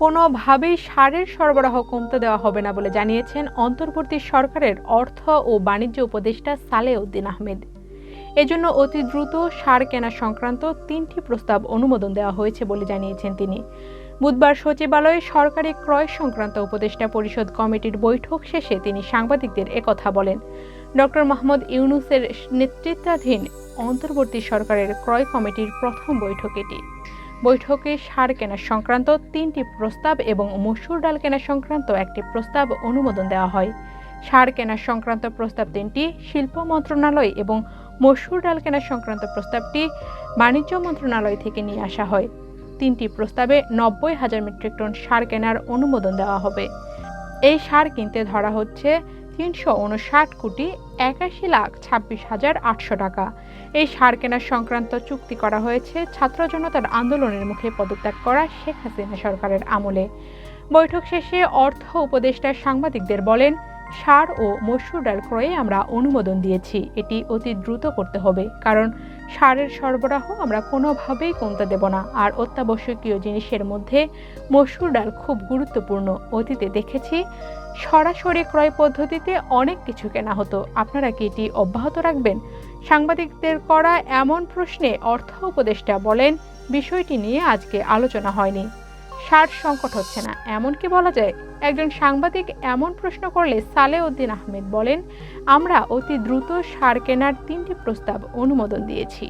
কোনোভাবেই সারের সরবরাহ কমতে দেওয়া হবে না বলে জানিয়েছেন অন্তর্বর্তী সরকারের অর্থ ও বাণিজ্য উপদেষ্টা সালেউদ্দিন আহমেদ। এজন্য অতি দ্রুত সার কেনা সংক্রান্ত তিনটি প্রস্তাব অনুমোদন দেওয়া হয়েছে বলে জানিয়েছেন তিনি। বুধবার সচিবালয়ে সরকারি ক্রয় সংক্রান্ত উপদেষ্টা পরিষদ কমিটির বৈঠক শেষে তিনি সাংবাদিকদের একথা বলেন। ডক্টর মোহাম্মদ ইউনুসের নেতৃত্বাধীন অন্তর্বর্তী সরকারের ক্রয় কমিটির প্রথম বৈঠক এটি। বৈঠকে সার কেনা সংক্রান্ত তিনটি প্রস্তাব এবং মসুর ডাল কেনা সংক্রান্ত একটি প্রস্তাব অনুমোদন দেওয়া হয়। সার কেনা সংক্রান্ত প্রস্তাব তিনটি শিল্প মন্ত্রণালয় এবং মসুর ডাল কেনা সংক্রান্ত প্রস্তাবটি বাণিজ্য মন্ত্রণালয় থেকে নিয়ে আসা হয়। তিনটি প্রস্তাবে নব্বই হাজার মেট্রিক টন সার কেনার অনুমোদন দেওয়া হবে। এই সার কিনতে ধরা হচ্ছে তিনশো উনষাট কোটি একাশি লাখ ছাব্বিশ হাজার আটশো টাকা। এই সার কেনার সংক্রান্ত চুক্তি করা হয়েছে ছাত্র জনতার আন্দোলনের মুখে পদত্যাগ করা শেখ হাসিনা সরকারের আমলে। বৈঠক শেষে অর্থ উপদেষ্টা সাংবাদিকদের বলেন, সার ও মসুর ডাল ক্রয়ে আমরা অনুমোদন দিয়েছি, এটি অতি দ্রুত করতে হবে, কারণ সারের সরবরাহ আমরা কোনোভাবেই কমতে দেব না। আর অত্যাবশ্যকীয় জিনিসের মধ্যে মসুর ডাল খুব গুরুত্বপূর্ণ। অতীতে দেখেছি, সরাসরি ক্রয় পদ্ধতিতে অনেক কিছু কেনা হতো। আপনারা কি এটি অব্যাহত রাখবেন? সাংবাদিকদের করা এমন প্রশ্নে অর্থ উপদেষ্টা বলেন, বিষয়টি নিয়ে আজকে আলোচনা হয়নি। সার সংকট হচ্ছে না। এমন কি বলা যায়, একজন সাংবাদিক এমন প্রশ্ন করলে সালে উদ্দিন আহমেদ বলেন, আমরা অতি দ্রুত সার কেনার তিনটি প্রস্তাব অনুমোদন দিয়েছি।